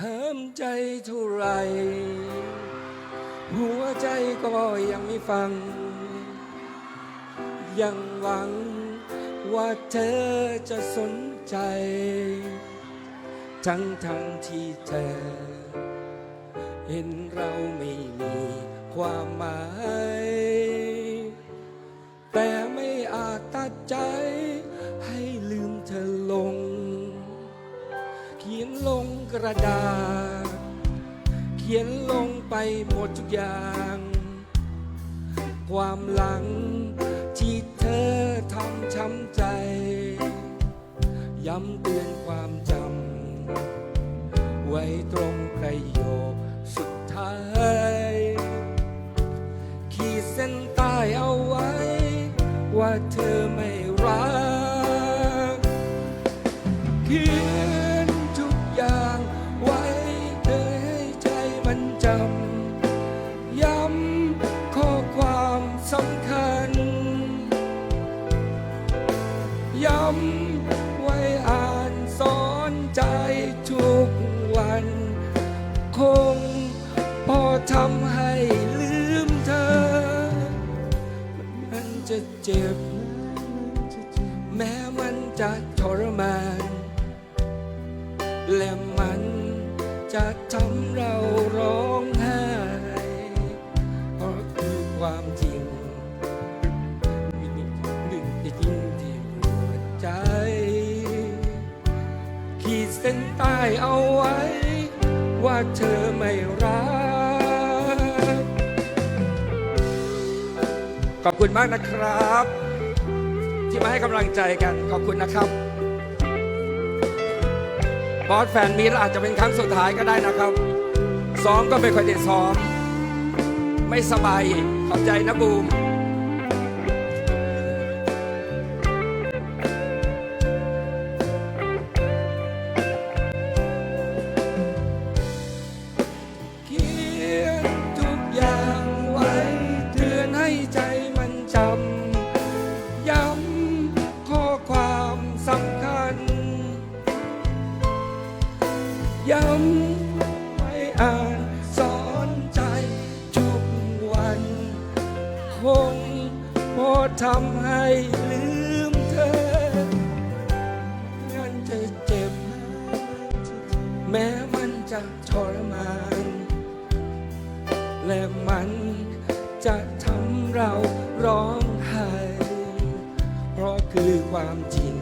ห้ามใจเท่าไร หัวใจก็ยังไม่ฟัง ยังหวังว่าเธอจะสนใจ ทั้งทั้งที่เธอ เห็นเราไม่มีความหมาย แต่ไม่อาจตัดใจ กระดาษ เขียนลงไปหมดทุกอย่าง ความหลังที่เธอทำช้ำใจ ย้ำเตือนความจำ ไว้ตรงประโยคสุดท้าย ขีดเส้นใต้เอาไว้ ว่าเธอไม่ จำ ย้ำข้อความสำคัญ ย้ำไว้อ่านสอนใจทุกวัน คงพอทำให้ลืมเธอ มันจะเจ็บ แม้มันจะทรมาน และมัน จะทำเราร้องไห้เพราะคือความจริงหนึ่งในจริงที่หัวใจ ขีดเส้นใต้เอาไว้ ว่าเธอไม่รัก ขอบคุณมากนะครับ ที่มาให้กำลังใจกัน ขอบคุณนะครับ บอสแฟนมีแล้วอาจจะเป็นครั้งสุดท้ายก็ได้นะครับซ้อมก็ไม่ค่อยได้ซ้อม ไม่สบายอีกขอบใจนะบูม ย้ำไว้อ่านสอนใจทุกวัน คงพอทำให้ลืมเธอ งั้นจะเจ็บ แม้มันจะทรมาน และมันจะทำเราร้องไห้ เพราะคือความจริง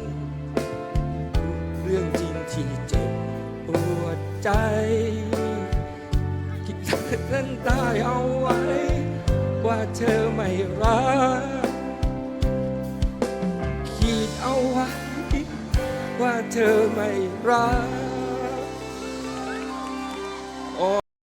เรื่องจริงที่เจ็บ ใจคิดเส้นได้เอาไว้ ว่าเธอไม่รักขีดเอาไว้ ว่าเธอไม่รัก